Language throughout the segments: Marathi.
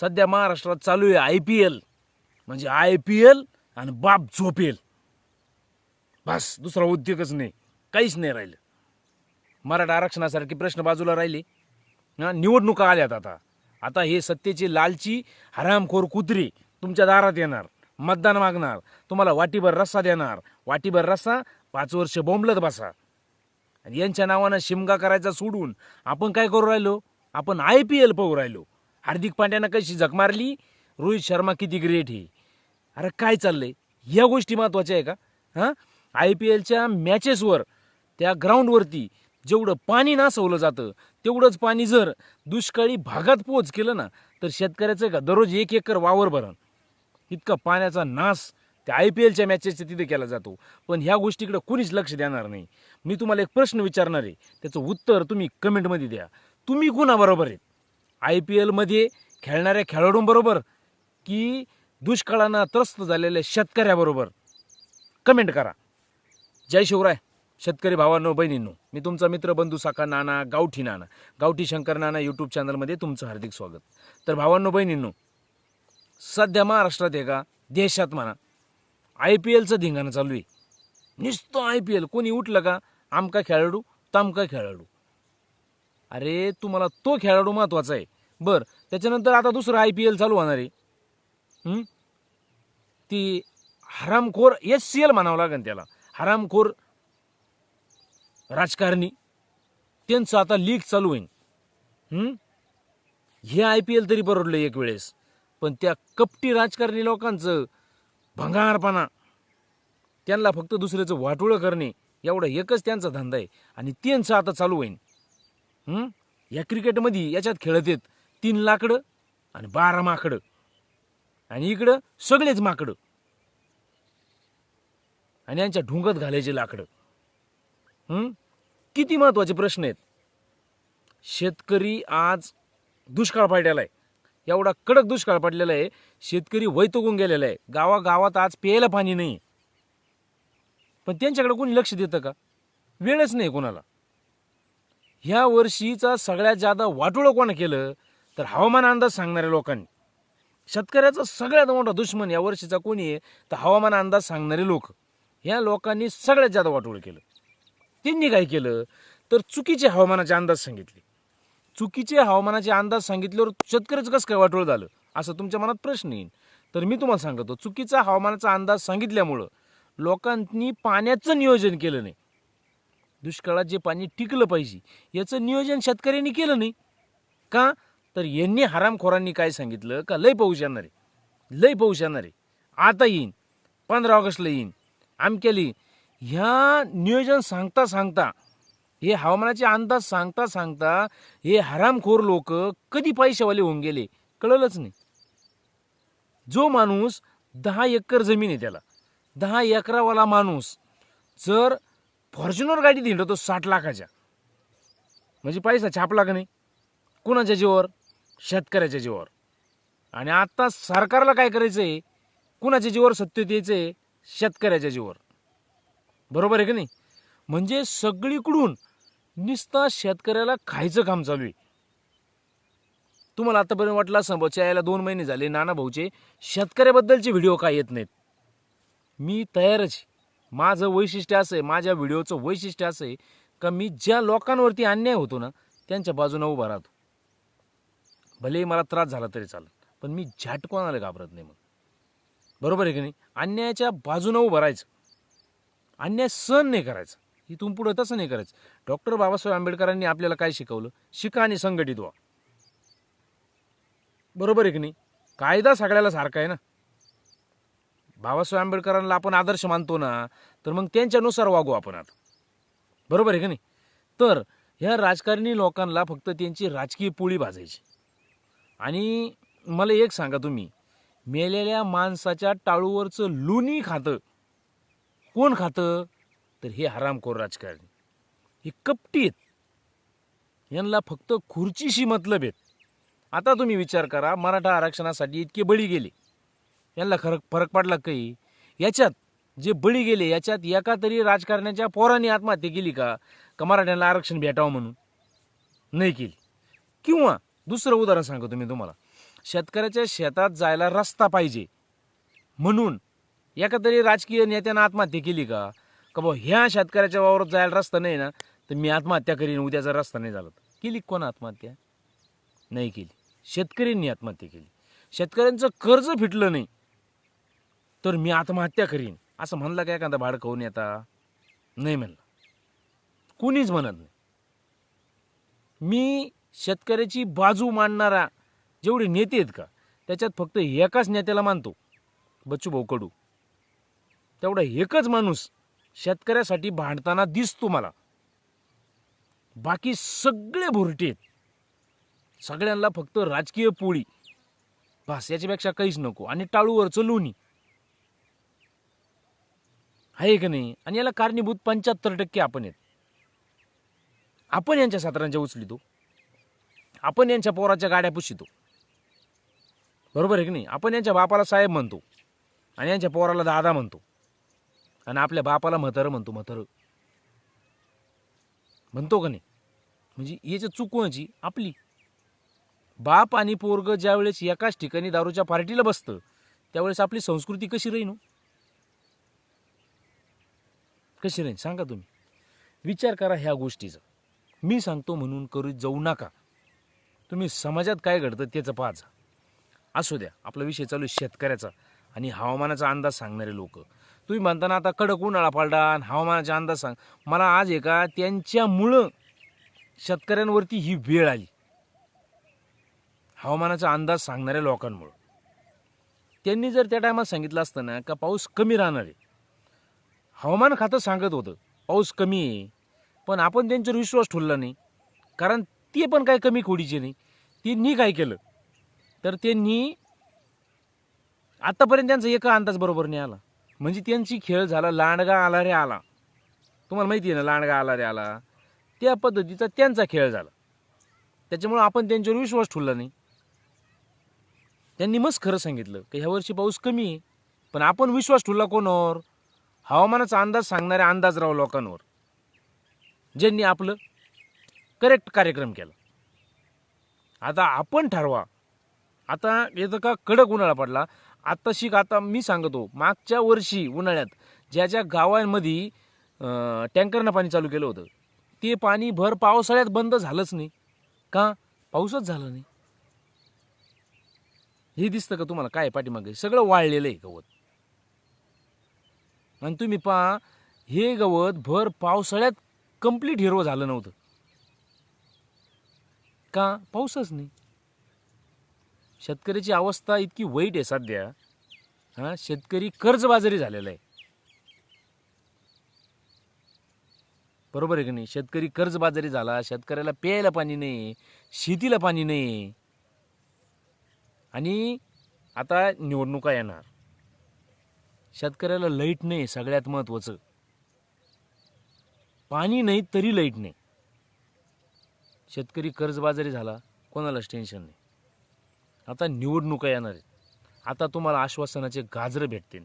सध्या महाराष्ट्रात चालू आहे आय पी एल. म्हणजे आय पी एल आणि बाप झोपेल. बस दुसरा उद्योगच नाही. काहीच नाही राहिलं. मराठा आरक्षणासारखे प्रश्न बाजूला राहिले. ना निवडणुका आल्यात आता. आता हे सत्तेचे लालची हरामखोर कुत्री तुमच्या दारात येणार. मतदान मागणार. तुम्हाला वाटीभर रस्सा देणार. वाटीभर रस्सा पाच वर्ष बोंबलत बसा. आणि यांच्या नावानं शिमगा करायचा सोडून आपण काय करू राहिलो? आपण आय पी एल पाहू राहिलो. हार्दिक पांड्यानं कशी झक मारली? रोहित शर्मा किती ग्रेट हे अरे काय चाललंय? या गोष्टी महत्त्वाच्या आहे का? हां? आय पी एलच्या मॅचेसवर त्या ग्राउंडवरती जेवढं पाणी नासवलं जातं तेवढंच पाणी जर दुष्काळी भागात पोच केलं ना तर शेतकऱ्याचं का? दररोज एक एकर वावर भरण. इतका पाण्याचा नाश त्या आय पी एलच्या मॅचेसच्या तिथे केला जातो. पण ह्या गोष्टीकडे कोणीच लक्ष देणार नाही. मी तुम्हाला एक प्रश्न विचारणार आहे. त्याचं उत्तर तुम्ही कमेंटमध्ये द्या. तुम्ही कुणाबरोबर आहेत? आय पी एलमध्ये खेळणाऱ्या खेळाडूंबरोबर की दुष्काळानं त्रस्त झालेल्या शेतकऱ्याबरोबर. कमेंट करा. जय शिवराय शेतकरी भावांनो बहिणींनो मी तुमचा मित्र बंधू साखा नाना गावठी नाना गावठी शंकर नाना यूट्यूब चॅनलमध्ये तुमचं हार्दिक स्वागत. तर भावांनो बहिणींनो सध्या महाराष्ट्रात आहे का? देशात म्हणा. आय पी एलचं धिंगाणं चालू आहे. नुसतं आय पी एल. कोणी उठलं का? आमका खेळाडू तामका खेळाडू. अरे तुम्हाला तो खेळाडू महत्त्वाचा आहे. बर. त्याच्यानंतर आता दुसरं आय पी एल चालू होणार आहे. हं? ती हरामखोर एस सी एल म्हणावं लागेल त्याला. हरामखोर राजकारणी. त्यांचं आता लीग चालू होईल हं? हे आय पी एल तरी परवडलं एक वेळेस. पण त्या कपटी राजकारणी लोकांचं भंगारपणा. त्यांना फक्त दुसऱ्याचं वाटोळं करणे. एवढा एकच त्यांचा धंदा आहे. आणि त्यांचं आता चालू होईल हं? या क्रिकेटमध्ये याच्यात खेळत आहेत. तीन लाकडं आणि बारा माकडं. आणि इकडं सगळेच माकडं. आणि यांच्या ढुंगत घालायचे लाकडं. किती महत्त्वाचे प्रश्न आहेत. शेतकरी आज दुष्काळ पडलेला आहे. एवढा कडक दुष्काळ पडलेला आहे. शेतकरी वैतगून गेलेला आहे. गावागावात आज प्यायला पाणी नाही. पण त्यांच्याकडे कोणी लक्ष देतं का? वेळच नाही कोणाला. ह्या वर्षीचा सगळ्यात जादा वाटोळं कोणा केलं? तर हवामान अंदाज सांगणाऱ्या लोकांनी. शेतकऱ्याचा सगळ्यात मोठा दुश्मन या वर्षीचा कोणी आहे? तर हवामान अंदाज सांगणारे लोक. ह्या लोकांनी सगळ्यात जादा वाटोळ केलं. त्यांनी काय केलं? तर चुकीचे हवामानाचे अंदाज सांगितले. चुकीचे हवामानाचे अंदाज सांगितल्यावर शेतकऱ्याचं कसं काय वाटोळ झालं? असं तुमच्या मनात प्रश्न येईल तर मी तुम्हाला सांगतो चुकीचा हवामानाचा अंदाज सांगितल्यामुळं लोकांनी पाण्याचं नियोजन केलं नाही. दुष्काळात जे पाणी टिकलं पाहिजे याचं नियोजन शेतकऱ्यांनी केलं नाही. का? तर यांनी हरामखोरांनी काय सांगितलं? का लय पाऊस येणार आहे? लय पाऊस येणार आहे. आता येईन. पंधरा ऑगस्टला येईन. आमक्याला ह्या नियोजन सांगता सांगता हे हवामानाचे अंदाज सांगता सांगता हे हरामखोर लोक कधी पैशावाले होऊन गेले? कळलंच नाही. जो माणूस दहा एकर जमीन आहे त्याला दहा एकरावाला माणूस जर फॉर्च्युनर गाडी हिंडतो साठ लाखाच्या म्हणजे पैसा छापला का नाही. कुणाच्या जीवावर? शेतकऱ्याच्या जीवावर. आणि आत्ता सरकारला काय करायचं आहे कुणाच्या जीवावर सत्य यायचं आहे शेतकऱ्याच्या जीवावर. बरोबर आहे का नाही? म्हणजे सगळीकडून नुसता शेतकऱ्याला खायचं काम चालू आहे. तुम्हाला आतापर्यंत वाटलं असं भाऊ यायला दोन महिने झाले नाना भाऊचे. शेतकऱ्याबद्दलचे व्हिडिओ काय येत नाहीत? मी तयारच माझं वैशिष्ट्य असं आहे माझ्या व्हिडिओचं वैशिष्ट्य असं आहे का मी ज्या लोकांवरती अन्याय होतो ना त्यांच्या बाजूनं उभा राहतो. भलेही मला त्रास झाला तरी चालेल पण मी झट कोणाला घाबरत नाही मग. बरोबर आहे की नाही? अन्यायाच्या बाजूनं उभं राहायचं. अन्याय सहन नाही करायचं. इथून पुढं तसं नाही करायचं. डॉक्टर बाबासाहेब आंबेडकरांनी आपल्याला काय शिकवलं? शिका आणि संघटित व्हा बरोबर आहे की नाही? कायदा सगळ्याला सारखा आहे ना? बाबासाहेब आंबेडकरांना आपण आदर्श मानतो ना तर मग त्यांच्यानुसार वागू आपण आता. बरोबर आहे की नाही? तर ह्या राजकारणी लोकांना फक्त त्यांची राजकीय पोळी भाजायची. आणि मला एक सांगा तुम्ही मेलेल्या माणसाच्या टाळूवरचं लोणी खातं कोण खातं? तर हे हरामखोर राजकारणी. हे कपटी आहेत. यांना फक्त खुर्चीशी मतलब आहेत. आता तुम्ही विचार करा मराठा आरक्षणासाठी इतके बळी गेले. यांना खरं फरक पडला काही? याच्यात जे बळी गेले याच्यात एका तरी राजकारण्याच्या पोरांनी आत्महत्या केली का? का मराठ्यांना आरक्षण भेटावं म्हणून? नाही केली. किंवा दुसरं उदाहरण सांगतो मी तुम्हाला. शेतकऱ्याच्या शेतात जायला रस्ता पाहिजे. म्हणून एका तरी राजकीय नेत्यानं आत्महत्या केली का? का बा ह्या शेतकऱ्याच्या वावरात जायला रस्ता नाही ना तर मी आत्महत्या करीन उद्याचा रस्ता नाही झाला तर. केली कोण आत्महत्या? नाही केली. शेतकऱ्यांनी आत्महत्या केली. शेतकऱ्यांचं कर्ज फिटलं नाही तर मी आत्महत्या करीन. असं म्हणलं का एखादा भाड खाऊन येता नाही म्हणलं. कुणीच म्हणत नाही. मी शेतकऱ्याची बाजू मांडणारा जेवढे नेते आहेत का त्याच्यात फक्त एकाच नेत्याला मानतो. बच्चू भाऊ कडू. तेवढा एकच माणूस शेतकऱ्यासाठी भांडताना दिसतो मला. बाकी सगळे भुरटे आहेत. सगळ्यांना फक्त राजकीय पोळी. बस याच्यापेक्षा काहीच नको आणि टाळूवरचं लोणी. आहे का नाही? आणि याला कारणीभूत पंच्याहत्तर टक्के आपण आहेत. आपण यांच्या सातारांच्या उचलितो. आपण यांच्या पोराच्या गाड्या पुशितो. बरोबर आहे की नाही? आपण यांच्या बापाला साहेब म्हणतो आणि यांच्या पोराला दादा म्हणतो. आणि आपल्या बापाला म्हातारं म्हणतो म्हातारं. म्हणतो का नाही? म्हणजे याच्या चूक कोणाची? आपली. बाप आणि पोरग ज्यावेळेस एकाच ठिकाणी दारूच्या पार्टीला बसतं त्यावेळेस आपली संस्कृती कशी राहीन हो? कशी राहीन? सांगा तुम्ही. विचार करा ह्या गोष्टीचा. मी सांगतो म्हणून करू जाऊ नका. तुम्ही समाजात काय घडतं त्याचं पाच असू द्या आपला विषय चालू आहे शेतकऱ्याचा आणि हवामानाचा अंदाज सांगणारे लोक. तुम्ही म्हणताना आता कडक उन्हाळा पालटा आणि हवामानाचा अंदाज सांग. मला आज आहे का त्यांच्यामुळं शेतकऱ्यांवरती ही वेळ आली. हवामानाचा अंदाज सांगणाऱ्या लोकांमुळं. त्यांनी जर त्या टायमात सांगितलं असतं ना का पाऊस कमी राहणार आहे. हवामान खातं सांगत होतं पाऊस कमी आहे. पण आपण त्यांच्यावर विश्वास ठेवला नाही. कारण ते पण काय कमी खोडीचे नाही. त्यांनी काय केलं? तर त्यांनी आतापर्यंत त्यांचा एका अंदाज बरोबर नाही आला. म्हणजे त्यांची खेळ झाला लांडगा आला रे आला. तुम्हाला माहिती आहे ना लांडगा आला रे आला. त्या पद्धतीचा त्यांचा खेळ झाला. त्याच्यामुळं आपण त्यांच्यावर विश्वास ठेवला नाही. त्यांनी मस्त खरं सांगितलं की ह्या वर्षी पाऊस कमी आहे पण आपण विश्वास ठेवला कोणावर? हवामानाचा अंदाज सांगणाऱ्या अंदाजराव लोकांवर. ज्यांनी आपलं करेक्ट कार्यक्रम केला. आता आपण ठरवा. आता येतं का कडक उन्हाळा पडला आताशी शिक आता मी सांगतो मागच्या वर्षी उन्हाळ्यात ज्या ज्या गावांमध्ये टँकरनं पाणी चालू केलं होतं ते पाणी भर पावसाळ्यात बंद झालंच नाही. का? पाऊसच झाला नाही. हे दिसतं का तुम्हाला? काय पाठीमागे? सगळं वाळलेलं आहे गवत. आणि तुम्ही पहा हे गवत भर पावसाळ्यात कंप्लीट हिरवं झालं नव्हतं. का? पाऊसच नाही. शेतकऱ्याची अवस्था इतकी वाईट आहे सध्या. हा शेतकरी कर्जबाजारी झालेला आहे. बरोबर आहे की नाही? शेतकरी कर्जबाजारी झाला शेतकऱ्याला प्यायला पाणी नाही शेतीला पाणी नाही. आणि आता निवडणुका येणार. शेतकऱ्याला लाइट नाही सगळ्यात महत्वाचं. पाणी नाही तरी लाइट नाही. शेतकरी कर्जबाजारी झाला कोणालाच टेन्शन नाही. आता निवडणुका येणार आहेत. आता तुम्हाला आश्वासनाचे गाजरं भेटतील.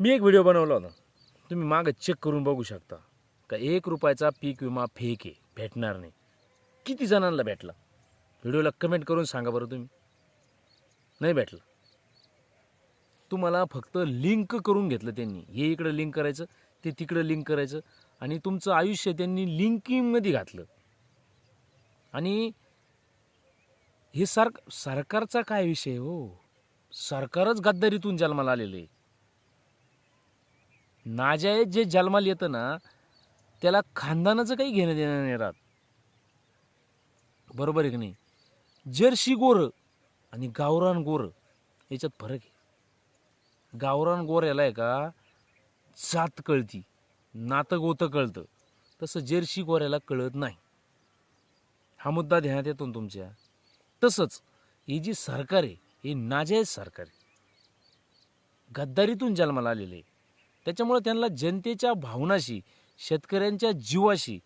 मी एक व्हिडिओ बनवला होता. तुम्ही मागं चेक करून बघू शकता. का एक रुपयाचा पीक विमा फेक आहे भेटणार नाही. किती जणांना भेटला? व्हिडिओला कमेंट करून सांगा बरं तुम्ही. नाही भेटलं. तुम्हाला फक्त लिंक करून घेतलं त्यांनी. हे इकडं लिंक करायचं ते तिकडं लिंक करायचं आणि तुमचं आयुष्य त्यांनी लिंकिंगमध्ये घातलं. आणि हे सर सरकारचा काय विषय हो? सरकारच गद्दारीतून जन्माला आलेलं. आहे जे जन्माला येतं ना त्याला खानदानाचं काही घेणं देणं नाही राहत. बरोबर आहे की नाही? जर्सी गोरं आणि गावरान गोरं याच्यात फरक आहे. गावरान गोर याला आहे का जात कळती नातं गोतं कळतं. तसं जर्सी गोऱ्याला कळत नाही. हा मुद्दा ध्यानात येतो ना तुमच्या? तसंच ही जी सरकार आहे ही नाजायज सरकार आहे. गद्दारीतून जन्माला आलेले आहे. त्याच्यामुळे त्यांना जनतेच्या भावनाशी शेतकऱ्यांच्या जीवाशी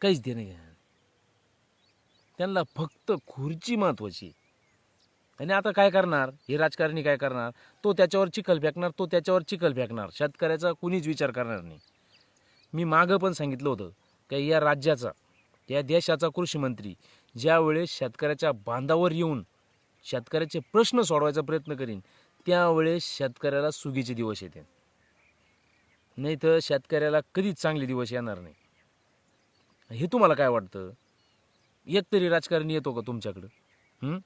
काहीच देणं घेणार त्यांना फक्त खुर्ची महत्वाची आणि आता काय करणार? हे राजकारणी काय करणार? तो त्याच्यावर चिखल फेकणार तो त्याच्यावर चिखल फेकणार. शेतकऱ्याचा कुणीच विचार करणार नाही. मी मागं पण सांगितलं होतं की या राज्याचा या देशाचा कृषीमंत्री ज्यावेळेस शेतकऱ्याच्या बांधावर येऊन शेतकऱ्याचे प्रश्न सोडवायचा प्रयत्न करीन त्यावेळेस शेतकऱ्याला सुगीचे दिवस येते नाही तर शेतकऱ्याला कधीच चांगले दिवस येणार नाही. हे तुम्हाला काय वाटतं? एक तरी राजकारणी येतो का तुमच्याकडं?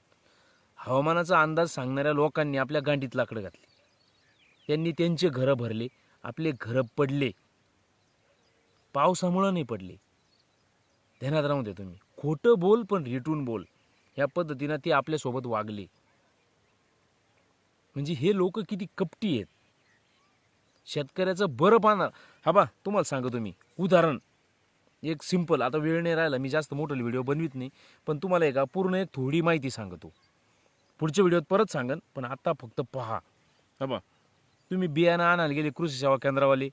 हवामानाचा अंदाज सांगणाऱ्या लोकांनी आपल्या गांडीत लाकडं घातली. त्यांनी त्यांचे घरं भरले आपले घरं पडले. पावसामुळं नाही पडले. ध्यानात राहून दे तुम्ही. खोटं बोल पण रिटून बोल. ह्या पद्धतीनं ते आपल्यासोबत वागले. म्हणजे हे लोक किती कपटी आहेत. शेतकऱ्याचं बरं पाहणार. हा बा तुम्हाला सांगा तुम्ही उदाहरण. एक सिंपल आता वेळ नाही राहिला मी जास्त मोठं व्हिडिओ बनवित नाही पण तुम्हाला एका पूर्ण एक थोडी माहिती सांगतो. पुढच्या व्हिडिओत परत सांगन पण आत्ता फक्त पहा. हा बा. तुम्ही बियाणं आणायला गेले कृषी सेवा केंद्रावाले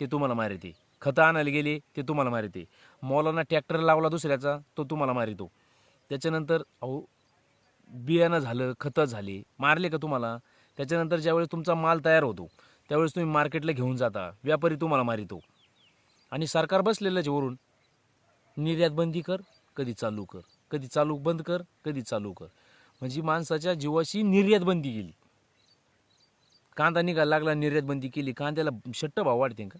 ते तुम्हाला मारिते खतं आणायला गेले ते तुम्हाला मारिते. मौलाना ट्रॅक्टर लावला दुसऱ्याचा तो तुम्हाला मारितो. त्याच्यानंतर अहो बियाणं झालं खतं झाले मारले का तुम्हाला? त्याच्यानंतर ज्यावेळेस तुमचा माल तयार होतो त्यावेळेस तुम्ही मार्केटला घेऊन जाता व्यापारी तुम्हाला मारितो. आणि सरकार बसलेलंच वरून निर्यात बंदी कर कधी चालू कर कधी चालू बंद कर कधी चालू कर. म्हणजे माणसाच्या जीवाशी निर्यात बंदी केली. कांदा निघायला लागला निर्यात बंदी केली कांद्याला शट्ट भाव वाढते का?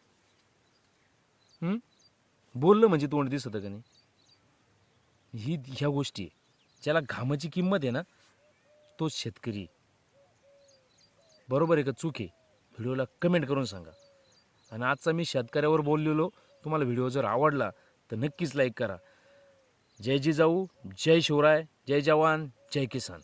हं? बोललं म्हणजे तोंड दिसत का नाही ही ह्या गोष्टी आहे. ज्याला घामाची किंमत आहे ना तोच शेतकरी आहे. बरोबर आहे का चूक आहे व्हिडिओला कमेंट करून सांगा आणि आजचा मी शेतकऱ्यावर बोललेलो तुम्हाला व्हिडिओ जर आवडला तर नक्कीच लाईक करा जय जिजाऊ जय शिवराय जय जवान जय किसान